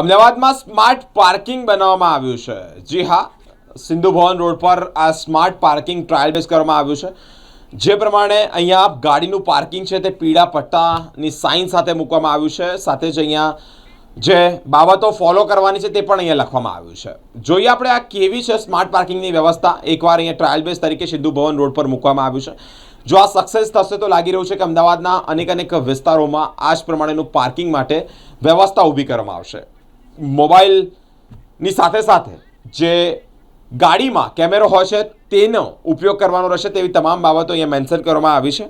અમદાવાદમાં smart parking બનાવવામાં આવ્યું છે. જી હા, સિંધુ ભવન રોડ પર આ સ્માર્ટ પાર્કિંગ ટ્રાયલ બેઝ કરવામાં આવ્યું છે. જે પ્રમાણે અહીંયા ગાડીનું પાર્કિંગ છે તે પીળા પટ્ટાની સાઇન સાથે મૂકવામાં આવ્યું છે. સાથે જ અહીંયા જે બાબતો ફોલો કરવાની છે તે પણ અહીંયા લખવામાં આવ્યું છે. જોઈએ આપણે આ કેવી છે સ્માર્ટ પાર્કિંગની વ્યવસ્થા. એકવાર અહીંયા ટ્રાયલ બેઝ તરીકે સિંધુ ભવન રોડ પર મૂકવામાં આવ્યું છે. જો આ સક્સેસ થશે તો લાગી રહ્યું છે કે અમદાવાદના અનેક અનેક વિસ્તારોમાં આ જ પ્રમાણેનું પાર્કિંગ માટે વ્યવસ્થા ઊભી કરવામાં આવશે. મોબાઈલની સાથે સાથે જે ગાડીમાં કેમેરો હોય છે તેનો ઉપયોગ કરવાનો રહેશે તેવી તમામ બાબતો અહીંયા મેન્શન કરવામાં આવી છે.